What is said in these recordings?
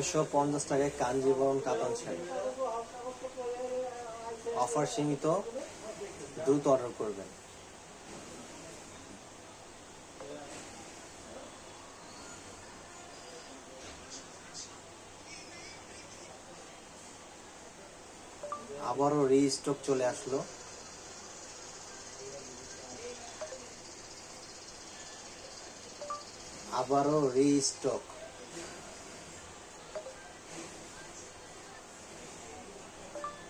ছয়শো পঞ্চাশ টাকায় কাঞ্জিবরম কাতান শাড়ি অফার সীমিত, দ্রুত অর্ডার করবেন। আবারও রিস্টক চলে আসলো। আবারও রিস্টক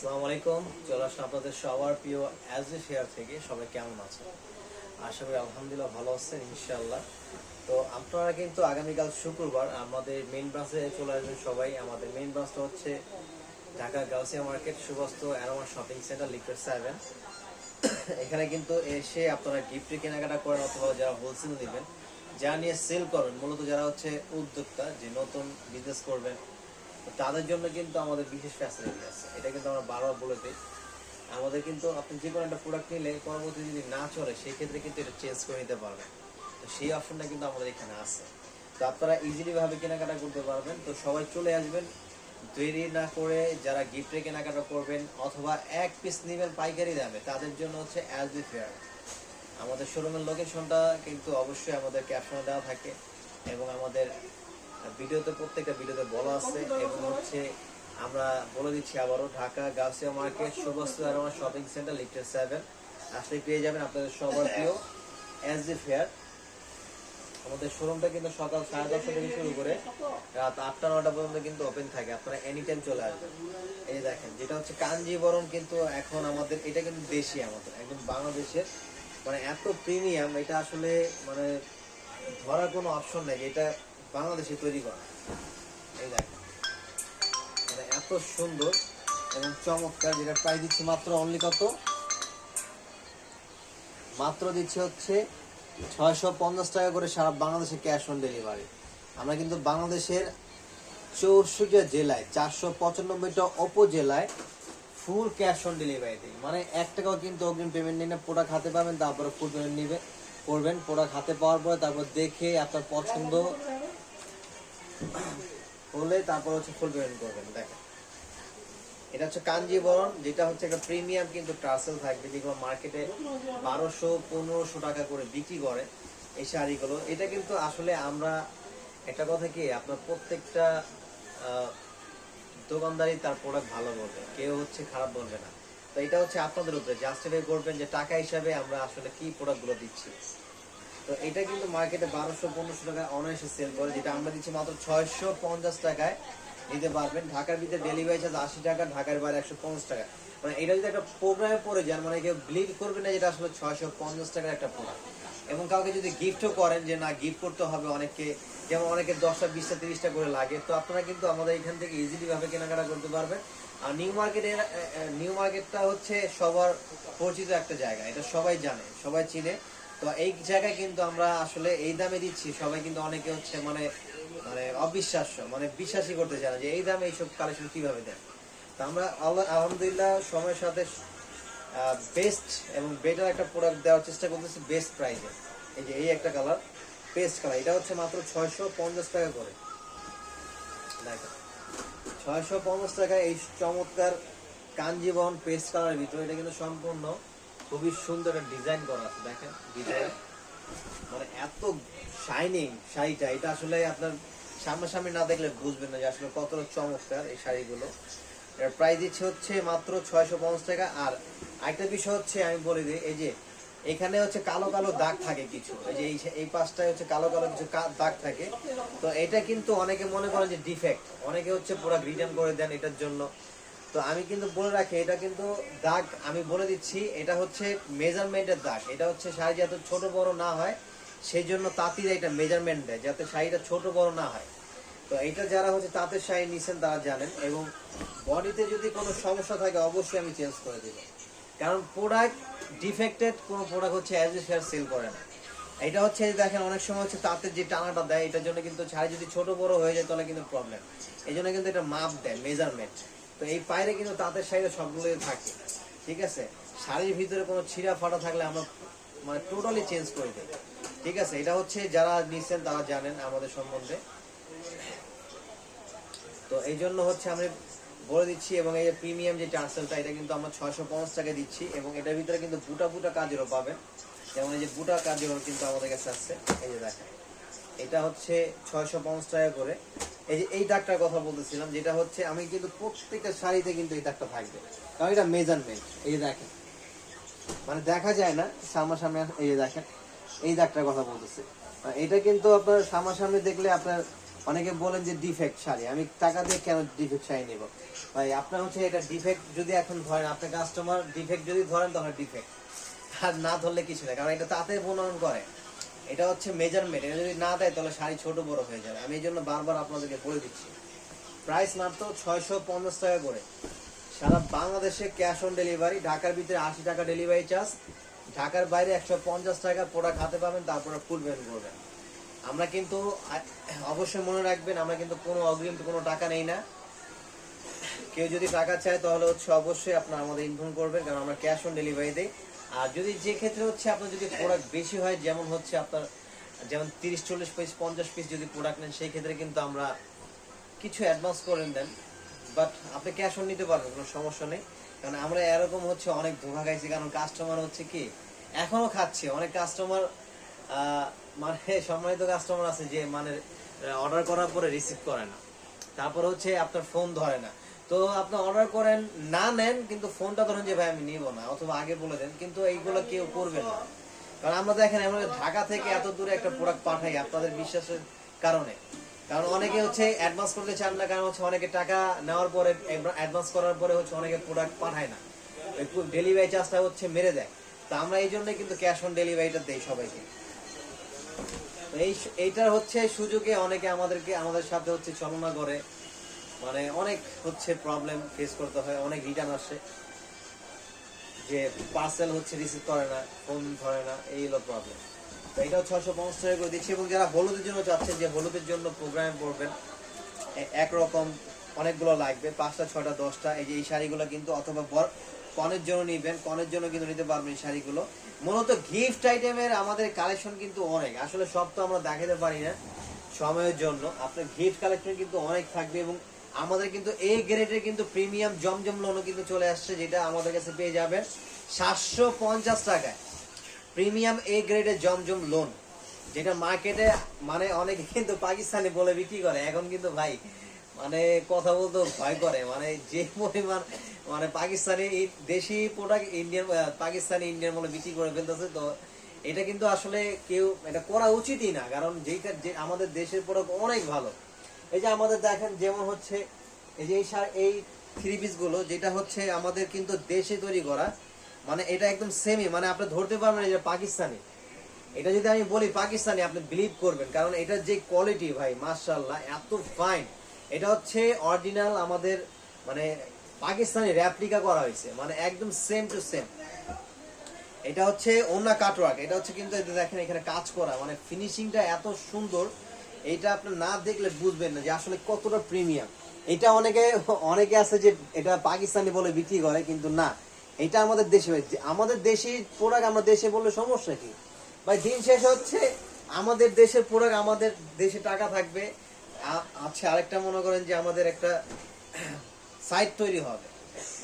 আসসালামু আলাইকুম। চলে আসলাম আপনাদের সবার প্রিয় অ্যাজ এ ফেয়ার থেকে। সবাই কেমন আছেন? আশা করি আলহামদুলিল্লাহ ভালো আছেন, ইনশাআল্লাহ। তো আপনারা কিন্তু আগামীকাল শুক্রবার আমাদের মেইন ব্রাঞ্চে চলে আসবেন সবাই। আমাদের মেইন ব্রাঞ্চটা হচ্ছে Dhaka Gausia market Subastu Aroma shopping centre liquid seven এখানে কিন্তু এসে আপনারা গিফট কেনাকাটা করেন অথবা যারা হোলসেল নেবেন, যা নিয়ে সেল করবেন মূলত যারা হচ্ছে উদ্যোক্তা, যে নতুন বিজনেস করবেন তাদের জন্য কিন্তু আমাদের বিশেষ ফ্যাসিলিটি আছে। এটা কিন্তু আমরা বারবার বলে দিই। আমাদের কিন্তু আপনি যে কোনো একটা প্রোডাক্ট নিলে পরবর্তী যদি না চলে, সেই ক্ষেত্রে কিন্তু এটা চেঞ্জ করে নিতে পারবেন। তো সেই অপশনটা কিন্তু আমাদের এখানে আছে। তো আপনারা ইজিলি ভাবে কেনাকাটা করতে পারবেন। তো সবাই চলে আসবেন। দেরি না করে যারা গিফটে কেনাকাটা করবেন অথবা এক পিস নেবেন পাইকারি দামে, তাদের জন্য হচ্ছে অ্যাজ বি ফেয়ার আমাদের শোরুমের লোকেশনটা কিন্তু অবশ্যই আমাদের ক্যাপশনে দেওয়া থাকে এবং আমাদের ভিডিওতে প্রত্যেকটা ভিডিওতে বলা আছে এবং হচ্ছে আমরা বলে দিচ্ছি আবারও Dhaka Gausia market Subastu Aroma shopping centre lifted seven আসলে পেয়ে যাবেন আপনাদের সবার প্রিয় এস জি ফেয়ার আমাদের শোরুমটা কিন্তু সকাল সাড়ে দশটা থেকে শুরু করে রাত আটটা নটা পর্যন্ত কিন্তু ওপেন থাকে। আপনারা এনি টাইম চলে আসবেন। এই দেখেন যেটা হচ্ছে কাঞ্জিবরম কিন্তু এখন আমাদের এটা কিন্তু দেশি আমাদের একদম বাংলাদেশের। মানে এত প্রিমিয়াম এটা আসলে মানে ধরার কোনো অপশন নেই এটা বাংলাদেশে তৈরি করা। এই দেখেন। মানে এত সুন্দর এবং চমৎকার যেটা প্রাইস দিচ্ছি মাত্র অনলি কত? মাত্র দিচ্ছে হচ্ছে ছয়শো পঞ্চাশ টাকা করে সারা বাংলাদেশে ক্যাশ অন ডেলিভারি আমরা কিন্তু বাংলাদেশের চৌষট্টি জেলায়, চারশো পঁচানব্বইটা উপজেলায় ফুল ক্যাশ অন ডেলিভারি দিই। মানে এক টাকাও কিন্তু অগ্রিম পেমেন্ট নিয়ে প্রোডাক্ট হাতে পাবেন, তারপরে ফুল পেমেন্ট নিবে, করবেন প্রোডাক্ট হাতে পাওয়ার পরে তারপর দেখে আপনার পছন্দ হলে তারপর হচ্ছে ফুল পেমেন্ট করবেন, দেখেন। এটা হচ্ছে কাঞ্জিবরণ, যেটা হচ্ছে একটা প্রিমিয়াম কিন্তু ট্রাসেল থাকবে যেগুলো মার্কেটে বারোশো, পনেরোশো টাকা করে বিক্রি করে এই শাড়িগুলো। এটা কিন্তু আসলে আমরা, একটা কথা কি, আপনার প্রত্যেকটা দোকানদারই তার প্রোডাক্ট ভালো বলবে, কেউ হচ্ছে খারাপ বলবে না। তো এটা হচ্ছে আপনাদের উপরে জাস্টিফাই করবেন যে টাকা হিসাবে আমরা আসলে কি প্রোডাক্টগুলো দিচ্ছি। তো এটা কিন্তু মার্কেটে বারোশো, পনেরোশো টাকায় অনায়াসে সেল করে, যেটা আমরা দিচ্ছি মাত্র ছয়শো পঞ্চাশ টাকায় নিতে পারবেন। ঢাকার ভিতরে ডেলিভারি চার্জ আশি টাকা, ঢাকার বাইরে একশো পঞ্চাশ টাকা। মানে এটা যদি একটা প্রোগ্রামে পড়ে যান মানে কেউ বিলিভ করবে না যেটা আসলে ছয়শো পঞ্চাশ টাকার একটা প্রোডাক্ট এবং কাউকে যদি গিফটও করেন যে না গিফট করতে হবে অনেকে যেমন অনেকে দশটা, বিশটা, তিরিশটা করে লাগে, তো আপনারা কিন্তু আমাদের এখান থেকে ইজিলিভাবে কেনাকাটা করতে পারবেন। আর নিউ মার্কেটের নিউ মার্কেটটা হচ্ছে সবার পরিচিত একটা জায়গা, এটা সবাই জানে, সবাই চিনে। তো এই জায়গায় কিন্তু আমরা আসলে এই দামে দিচ্ছি। সবাই কিন্তু অনেকে হচ্ছে মানে মানে অবিশ্বাস্য মানে বিশ্বাসই করতে চায় না যে এই দামে এইসব কালেকশন কীভাবে দেন তো আমরা আলহামদুলিল্লাহ সময়ের সাথে বেস্ট এবং বেটার একটা প্রোডাক্ট দেওয়ার চেষ্টা করতেছি বেস্ট প্রাইসে এই যে এই একটা কালার পেস্ট কালার এটা হচ্ছে মাত্র ছয়শো পঞ্চাশ টাকা করে। ছয়শো পঞ্চাশ টাকা এই চমৎকার কাঞ্জিবহন পেস্ট কালারের ভিতরে, এটা কিন্তু সম্পূর্ণ খুবই সুন্দর ডিজাইন করা আছে, দেখেন ডিজাইন মানে এত শাইনিং শাড়িটা, এটা আসলে আপনার সামনাসামনি না দেখলে বুঝবেন না যে আসলে কতটা চমৎকার এই শাড়িগুলো। এর প্রাইস দিচ্ছে হচ্ছে মাত্র ছয়শো পঞ্চাশ টাকা। আর আরেকটা বিষয় হচ্ছে, আমি বলে দিই, এই যে এখানে হচ্ছে কালো কালো দাগ থাকে কিছু। এই যে এই- এই পাশটায় হচ্ছে কালো কালো কিছু দাগ থাকে। তো এটা কিন্তু অনেকে মনে করেন যে ডিফেক্ট অনেকে হচ্ছে পুরো রিটার্ন করে দেন এটার জন্য। তো আমি কিন্তু বলে রাখি, এটা কিন্তু দাগ আমি বলে দিচ্ছি, এটা হচ্ছে মেজারমেন্টের দাগ। এটা হচ্ছে শাড়ি যাতে ছোট বড় না হয়, সেই জন্য তাঁতিরা এটা মেজারমেন্ট দেয়, যাতে শাড়িটা ছোট বড় না হয়। তো এটা যারা হচ্ছে তাঁতের শাড়ি নিছেন তারা জানেন, এবং বডিতে যদি কোনো সমস্যা থাকে, অবশ্যই আমি চেঞ্জ করে দেব। কারণ প্রোডাক্ট ডিফেক্টেড কোনো প্রোডাক্ট হচ্ছে অ্যাজ এ শেয়ার সেল করে না। এটা হচ্ছে দেখেন, অনেক সময় হচ্ছে তাঁতের যে টানাটা দেয়, এটার জন্য কিন্তু শাড়ি যদি ছোট বড় হয়ে যায়, তাহলে কিন্তু প্রবলেম এই জন্য কিন্তু এটা মাপ দেয় মেজারমেন্ট তো এই পায়রে কিন্তু তাঁতের শাড়িটা সবগুলোই থাকে, ঠিক আছে? শাড়ির ভিতরে কোনো ছিঁড়া ফাটা থাকলে আমরা মানে টোটালি চেঞ্জ করে দিই, ঠিক আছে? এটা হচ্ছে যারা নিচ্ছেন তারা জানেন আমাদের সম্বন্ধে। তো এই জন্য হচ্ছে আমি বলে দিচ্ছি, এবং এই যে প্রিমিয়াম যে টার্সেলটা, এটা কিন্তু আমরা ছয়শো পঞ্চাশ টাকা দিচ্ছি, এবং এটার ভিতরে কিন্তু বুটা বুটা কাজেরও পাবেন। যেমন এই যে বুটা কাজেরও কিন্তু আমাদের কাছে আসছে এই যে দেখেন। এটা হচ্ছে ছয়শো পঞ্চাশ টাকা করে। এই যে এই দাগটার কথা বলতেছিলাম, যেটা হচ্ছে আমি কিন্তু প্রত্যেকটা শাড়িতে কিন্তু এই দাগটা থাকবে। কারণ এটা মেজারমেন্ট এই দেখেন। মানে দেখা যায় না সামনাসামনি এই যে দেখেন, এই দাগটার কথা বলতেছে। এটা কিন্তু আপনার সামনাসামনি দেখলে আপনার অনেকে বলেন যে ডিফেক্ট শাড়ি। আমি টাকা দিয়ে কেন ডিফেক্ট শাড়ি নেব? ভাই, আপনার হচ্ছে এটা ডিফেক্ট যদি এখন ধরেন আপনার কাস্টমার ডিফেক্ট যদি ধরেন তাহলে ডিফেক্ট আর না ধরলে কিছু না, কারণ এটা তাতে প্রণয়ন করে। এটা হচ্ছে মেজারমেন্ট এটা যদি না দেয় তাহলে শাড়ি ছোট বড় হয়ে যাবে। আমি এই জন্য বারবার আপনাদেরকে বলে দিচ্ছি। প্রাইস মাত্র ছয়শো পঞ্চাশ টাকা করে। সারা বাংলাদেশে ক্যাশ অন ডেলিভারি ঢাকার ভিতরে আশি টাকা ডেলিভারি চার্জ ঢাকার বাইরে একশো পঞ্চাশ টাকা প্রোডাক্ট হাতে পাবেন, তারপরে ফুল পেমেন্ট করবেন। আমরা কিন্তু, অবশ্যই মনে রাখবেন, আমরা কিন্তু কোনো অগ্রিম কোনো টাকা নেই না। কেউ যদি টাকা চায় তাহলে হচ্ছে অবশ্যই আপনার আমাদের ইনফর্ম করবেন, কারণ আমরা ক্যাশ অন ডেলিভারি দিই। আর যদি যে ক্ষেত্রে হচ্ছে আপনার যদি প্রোডাক্ট বেশি হয়, যেমন হচ্ছে আপনার যেমন তিরিশ, চল্লিশ পিস পঞ্চাশ পিস যদি প্রোডাক্ট নেন, সেই ক্ষেত্রে কিন্তু আমরা কিছু অ্যাডভান্স করে দেন। বাট আপনি ক্যাশ অন নিতে পারবেন, কোনো সমস্যা নেই। কারণ আমরা এরকম হচ্ছে অনেক ধোকা খাইছি। কারণ কাস্টমার হচ্ছে কি, এখনও খাচ্ছে। অনেক কাস্টমার মানে সম্মানিত কাস্টমার আছে যে মানে অর্ডার করার পরে রিসিভ করে না। তারপর হচ্ছে আপনার ফোন ধরে না। তো আপনি অর্ডার করেন, না নেন, কিন্তু ফোনটা ধরেন যে, ভাই, আমি নিব না, অথবা আগে বলে দেন। কিন্তু এইগুলো কেউ করবে না। কারণ আমরা দেখেন, আমরা ঢাকা থেকে এত দূরে একটা প্রোডাক্ট পাঠাই আপনাদের বিশ্বাসের কারণে। কারণ অনেকে হচ্ছে অ্যাডভান্স করতে চান না, কারণ হচ্ছে অনেকে টাকা নেওয়ার পরে অ্যাডভান্স করার পরে হচ্ছে অনেকে প্রোডাক্ট পাঠায় না। ডেলিভারি চার্জটা হচ্ছে মেরে দেয়। তো আমরা এই জন্য কিন্তু ক্যাশ অন ডেলিভারিটা দেই সবাইকে। এই এইটার হচ্ছে সুযোগে অনেকে আমাদেরকে আমাদের সাথে হচ্ছে চলনা করে। মানে অনেক হচ্ছে প্রবলেম ফেস করতে হয়, অনেক রিটার্ন আসে। যে পার্সেল হচ্ছে রিসিভ করে না ফোন ধরে না, এই হলো প্রবলেম তো এটাও ছশো পঞ্চাশ টাকা করে দিচ্ছি এবং যারা হলুদের জন্য চাচ্ছেন যে হলুদের জন্য প্রোগ্রামে পড়বেন একরকম অনেকগুলো লাগবে, পাঁচটা ছটা দশটা, এই যে এই শাড়িগুলো কিন্তু অথবা বর- কনের জন্য নিবেন, কনের জন্য কিন্তু নিতে পারবেন এই শাড়িগুলো। মূলত গিফট আইটেমের আমাদের কালেকশন কিন্তু অনেক। আসলে সব তো আমরা দেখাতে পারি না সময়ের জন্য। আপনার গিফট কালেকশন কিন্তু অনেক থাকবে এবং আমাদের কিন্তু এই গ্রেডের কিন্তু প্রিমিয়াম জমজম লোনও কিন্তু চলে আসছে, যেটা আমাদের কাছে পেয়ে যাবেন সাতশো পঞ্চাশ টাকায়। প্রিমিয়াম এ গ্রেডের জমজম লোন যেটা মার্কেটে মানে অনেকে কিন্তু পাকিস্তানি বলে বিক্রি করে। এখন কিন্তু ভাই মানে কথা বলতে ভয় করে। মানে যে পরিমাণ মানে পাকিস্তানি দেশি প্রোডাক্ট ইন্ডিয়ান পাকিস্তানি ইন্ডিয়ান বলে বিক্রি করে ফেলতেছে, তো এটা কিন্তু আসলে কেউ, এটা করা উচিতই না। কারণ যেটা যে আমাদের দেশের প্রোডাক্ট অনেক ভালো। এই যে আমাদের দেখেন, যেমন হচ্ছে, এই যে এই শাড়ি- এই থ্রি পিসগুলো, যেটা হচ্ছে আমাদের কিন্তু দেশে তৈরি করা মানে এটা একদম সেমই মানে আপনি ধরতে পারবেন এই যে পাকিস্তানি। এটা যদি আমি বলি পাকিস্তানি, আপনি বিলিভ করবেন, কারণ এটার যে কোয়ালিটি ভাই মার্শাল্লাহ এত ফাইন এটা হচ্ছে অরিজিনাল আমাদের মানে পাকিস্তানি র্যাপ্লিকা করা হয়েছে মানে একদম সেম টু সেম এটা হচ্ছে ওনা কাটওয়ার্ক, এটা হচ্ছে কিন্তু দেখেন, এখানে কাজ করা মানে ফিনিশিংটা এত সুন্দর। এটা আপনি না দেখলে বুঝবেন না যে আসলে কতটা প্রিমিয়াম। এটা অনেকে অনেকে আছে যে এটা পাকিস্তানি বলে বিক্রি করে, কিন্তু না। এটা আমাদের দেশে। আমাদের দেশি প্রোডাক্ট আমরা দেশে বললে সমস্যা কি? ভাই, দিন শেষ হচ্ছে আমাদের দেশের প্রোডাক্ট আমাদের দেশে টাকা থাকবে। আ- আচ্ছা আরেকটা মনে করেন যে আমাদের একটা সাইট তৈরি হবে।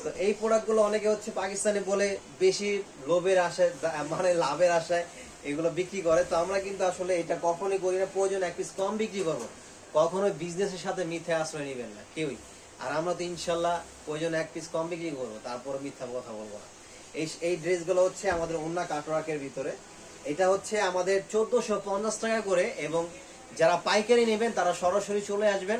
তো এই প্রোডাক্টগুলো অনেকে হচ্ছে পাকিস্তানি বলে বেশি লোভের আশায় মানে লাভের আশায় এগুলো বিক্রি করে, তো আমরা কিন্তু আসলে এটা কখনোই করি না। প্রয়োজন এক পিস কম বিক্রি করব। কখনোই বিজনেসের সাথে মিথ্যে আশ্রয় নেবেন না, কেউই। আর আমরা তো ইনশাল্লাহ প্রয়োজন এক পিস কম বিক্রি করব, তারপরে মিথ্যা কথা বলব না। এই এই ড্রেসগুলো হচ্ছে আমাদের অন্য কাটওয়ার্কের ভিতরে। এটা হচ্ছে আমাদের চোদ্দশো পঞ্চাশ টাকা করে এবং যারা পাইকারি নেবেন, তারা সরাসরি চলে আসবেন,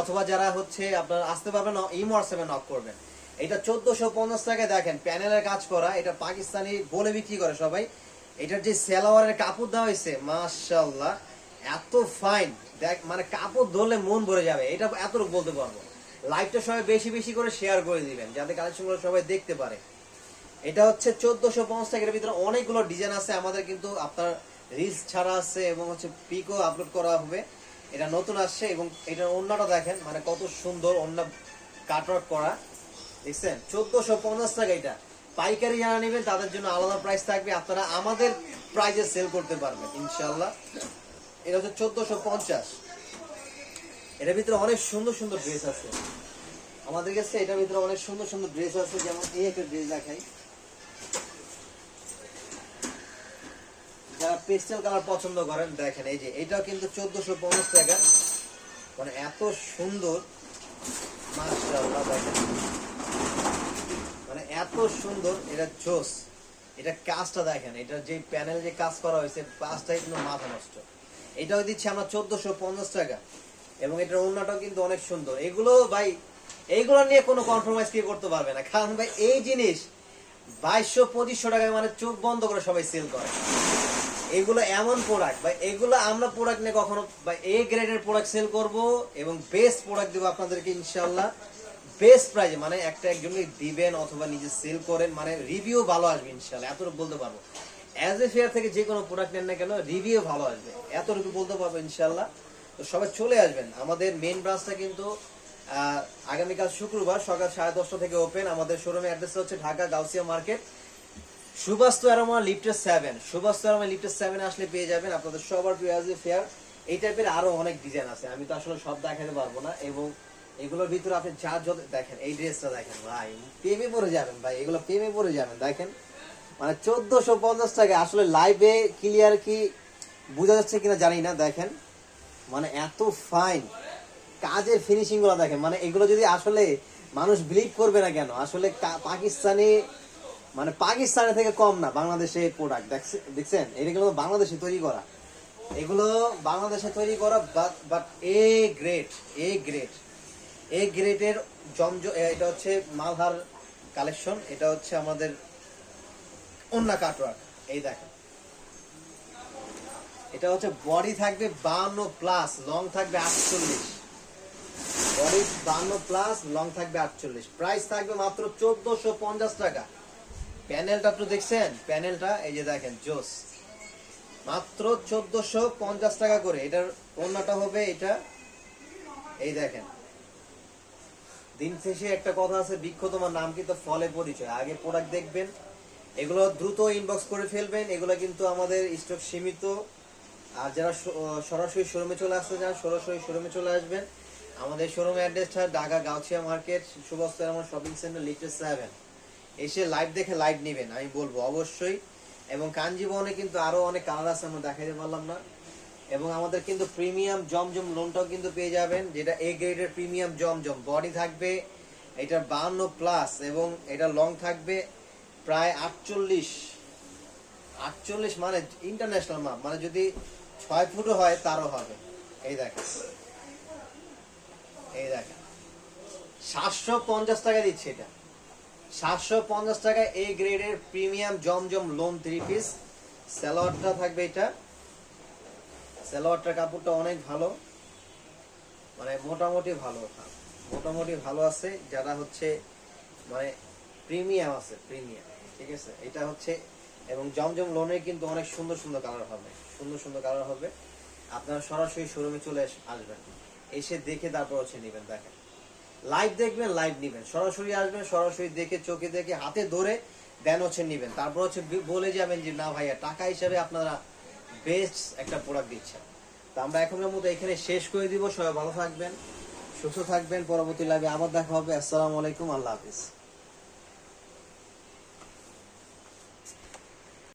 অথবা যারা হচ্ছে আপনার আসতে পারবেন ইমো হোয়াটসঅ্যাপে নক করবেন। এটা চোদ্দশো পঞ্চাশ টাকায় দেখেন, প্যানেলের কাজ করা, এটা পাকিস্তানি বলে বিক্রি করে সবাই। এটার যে সেলাওয়ারের কাপড় দেওয়া হয়েছে মাশাল্লাহ এত ফাইন দেখ মানে কাপড় ধরলে মন ভরে যাবে, এটা এতটুকু বলতে পারব। লাইভটা সবাই বেশি বেশি করে শেয়ার করে দিবেন, যাতে কালেকশনগুলো সবাই দেখতে পারে। এটা হচ্ছে চোদ্দশো পঞ্চাশ টাকার ভিতরে অনেকগুলো ডিজাইন আছে, আমাদের কিন্তু আপনার রিলস ছাড়া আছে এবং হচ্ছে পিকও আপলোড করা হবে। এটা নতুন আসছে এবং এটার অন্যটা দেখেন মানে কত সুন্দর অন্য কাটওয়ার্ক করা। দেখছেন? চোদ্দশো পঞ্চাশ টাকা এটা। পাইকারি যারা নেবেন, তাদের জন্য আলাদা প্রাইস থাকবে। আপনারা আমাদের প্রাইজে সেল করতে পারবেন ইনশাল্লাহ এটা হচ্ছে চোদ্দশো পঞ্চাশ। এটার ভিতরে অনেক সুন্দর সুন্দর ড্রেস আছে। আমাদের কাছে এটার ভিতরে অনেক সুন্দর সুন্দর ড্রেস আছে, যেমন এই একটা ড্রেস দেখাই। যারা পেস্টেল কালার পছন্দ করেন, দেখেন, এই যে, এটাও কিন্তু চোদ্দশো পঞ্চাশ টাকা। মানে এত সুন্দর। মাশাআল্লাহ, দেখেন। এত সুন্দর, এটা জোস। এটা কাজটা দেখেন, এটা যে প্যানেল যে কাজ করা হয়েছে কাজটাই কিন্তু মাথা নষ্ট। এটাও দিচ্ছি আমরা চোদ্দশো পঞ্চাশ টাকা। এবং এটার অন্যটাও কিন্তু অনেক সুন্দর। এগুলো ভাই এইগুলো নিয়ে কোনো কম্প্রোমাইজ কি করতে পারবে না। কারণ ভাই, এই জিনিস বাইশশো পঁচিশশো টাকায় মানে চোখ বন্ধ করে সবাই সেল করে। এগুলো এমন প্রোডাক্ট বা এগুলো আমরা প্রোডাক্ট নিয়ে কখনো বা এ গ্রেডের প্রোডাক্ট সেল করব এবং বেস্ট প্রোডাক্ট দেবো আপনাদেরকে ইনশাল্লাহ বেস্ট প্রাইজে মানে একটা একজনকে দিবেন অথবা নিজে সেল করেন মানে রিভিউ ভালো আসবে ইনশাল্লাহ এতটুকু বলতে পারব। অ্যাজ এ ফেয়ার থেকে যে কোনো প্রোডাক্ট নেন না কেন রিভিউ ভালো আসবে, এতটুকু বলতে পারব ইনশাল্লাহ তো সবাই চলে আসবেন। আমাদের মেন ব্রাঞ্চটা কিন্তু আগামীকাল শুক্রবার সকাল সাড়ে দশটা থেকে ওপেন আমাদের শোরুমের অ্যাড্রেস হচ্ছে ঢাকা গাউসিয়া মার্কেট সুবাস্তু অ্যারোমা লিফটের সেভেন সুবাস্তু অ্যারোমা লিফটের সেভেন আসলে পেয়ে যাবেন আপনাদের সবার প্রিয় ফেয়ার এই টাইপের আরও অনেক ডিজাইন আছে, আমি তো আসলে সব দেখাতে পারব না। এবং এগুলোর ভিতরে আপনি যা যত দেখেন, এই ড্রেসটা দেখেন, ভাই, প্রেমে পড়ে যাবেন, ভাই, এগুলো প্রেমে পড়ে যাবেন, দেখেন। মানে চোদ্দশো পঞ্চাশ টাকা, আসলে লাইভে ক্লিয়ার কি বোঝা যাচ্ছে কিনা জানি না, দেখেন। মানে এত ফাইন কাজের ফিনিশিংগুলো দেখেন মানে এগুলো যদি আসলে মানুষ বিলিভ করবে না কেন, আসলে পাকিস্তানি মানে পাকিস্তানের থেকে কম না, বাংলাদেশে প্রোডাক্ট দেখছেন? এগুলো বাংলাদেশে তৈরি করা। এগুলো বাংলাদেশে তৈরি করা but A great A great A গ্রেটের জমজ এটা হচ্ছে মালহার কালেকশন এটা হচ্ছে আমাদের অন্য কাটওয়ার্ক এই দেখেন। এটা হচ্ছে বডি থাকবে বান্ন প্লাস লং থাকবে আটচল্লিশ। বডি বান্ন প্লাস লং থাকবে আটচল্লিশ। প্রাইস থাকবে মাত্র চোদ্দশো পঞ্চাশ টাকা। প্যানেলটা একটু দেখছেন? প্যানেলটা এই যে দেখেন, জোস। মাত্র চোদ্দশো পঞ্চাশ টাকা করে, এটার অন্যটা হবে এটা, এই দেখেন। দিন শেষে একটা কথা আছে, বৃক্ষ তোমার নাম কিন্তু ফলে পরিচয়। আগে প্রোডাক্ট দেখবেন, এগুলো দ্রুত ইনবক্স করে ফেলবেন, এগুলো কিন্তু আমাদের স্টক সীমিত। আর যারা সরাসরি শোরুমে চলে আসতে চান, সরাসরি শোরুমে চলে আসবেন। আমাদের শোরুম অ্যাড্রেসটা ঢাকা গাউছিয়া মার্কেট সুবস্ত আমার শপিং সেন্টার লিফটেড সেভেন এসে লাইভ দেখে লাইভ নেবেন, আমি বলব অবশ্যই। এবং কাঞ্জিবনে কিন্তু আরও অনেক কালার আছে, আমরা দেখাইতে পারলাম না। এবং আমাদের কিন্তু প্রিমিয়াম জমজম লোনটাও কিন্তু পেয়ে যাবেন, যেটা এ গ্রেডের প্রিমিয়াম জমজম। বডি থাকবে এটা বাহান্ন প্লাস এবং এটা লং থাকবে প্রায় আটচল্লিশ। আটচল্লিশ মানে ইন্টারন্যাশনাল মাপ মানে যদি ছয় ফুটও হয় তারও হবে। এই দেখেন। এই দেখেন। সাতশো পঞ্চাশ টাকা দিচ্ছে এটা। সাতশো পঞ্চাশ টাকা এই গ্রেডের প্রিমিয়াম জমজম লোন থ্রি পিস স্যালোয়ারটা থাকবে এটা। স্যালোয়ারটার কাপড়টা অনেক ভালো। মানে মোটামুটি ভালো মোটামুটি ভালো আছে, যারা হচ্ছে মানে প্রিমিয়াম আছে, প্রিমিয়াম, ঠিক আছে? এটা হচ্ছে, এবং জমজম লোনের কিন্তু অনেক সুন্দর সুন্দর কালার হবে, সুন্দর সুন্দর কালার হবে। আপনারা সরাসরি শোরুমে চলে আসবেন। এসে দেখে তারপর হচ্ছে নেবেন, দেখেন। লাইভ দেখবেন লাইভ নিবেন। সরাসরি আসবেন, সরাসরি দেখে, চোখে দেখে, হাতে ধরে দেন হচ্ছে নিবেন। তারপর হচ্ছে বলে যাবেন যে, না ভাইয়া, টাকা হিসাবে আপনারা বেস্ট একটা প্রোডাক্ট দিচ্ছেন তো আমরা এখনের মতো এখানে শেষ করে দিব। সবাই ভালো থাকবেন, সুস্থ থাকবেন। পরবর্তী লাইভে আবার দেখা হবে। আসসালামু আলাইকুম। আল্লাহ হাফিজ।